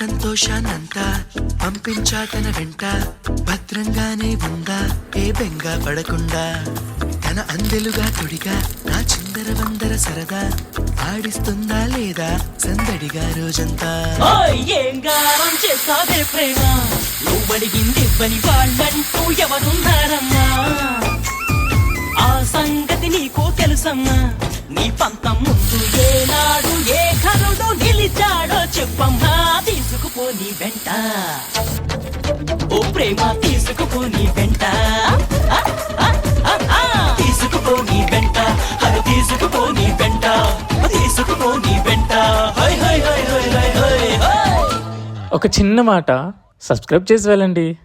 సంతోషాన్నంతా పంపించా తన వెంట. భద్రంగానే ఉందా? ఏ బెంగ పడకుండా? తన అందెలుగా తొడిగా నా చిందర వందర సరదా. ఆడిస్తుందా లేదా? సందడిగా రోజంతా. ఓయ్ ప్రేమ? నువ్వడిగింది ఇవ్వని వాళ్ళంటూ ఎవరున్నారమ్మా? ఆ సంగతి నీకు తెలుసమ్మా. నీ పంతం ముందు ఏనాడు ఏ తీసుకుపోని వెంట. ఓ ప్రేమ తీసుకుపోని వెంట. ఆ, తీసుకుపోని వెంట. అది తీసుకుపోని వెంట. తీసుకుపోని వెంట. ఒక చిన్న మాట సబ్స్క్రైబ్ చేసి వెళ్ళండి.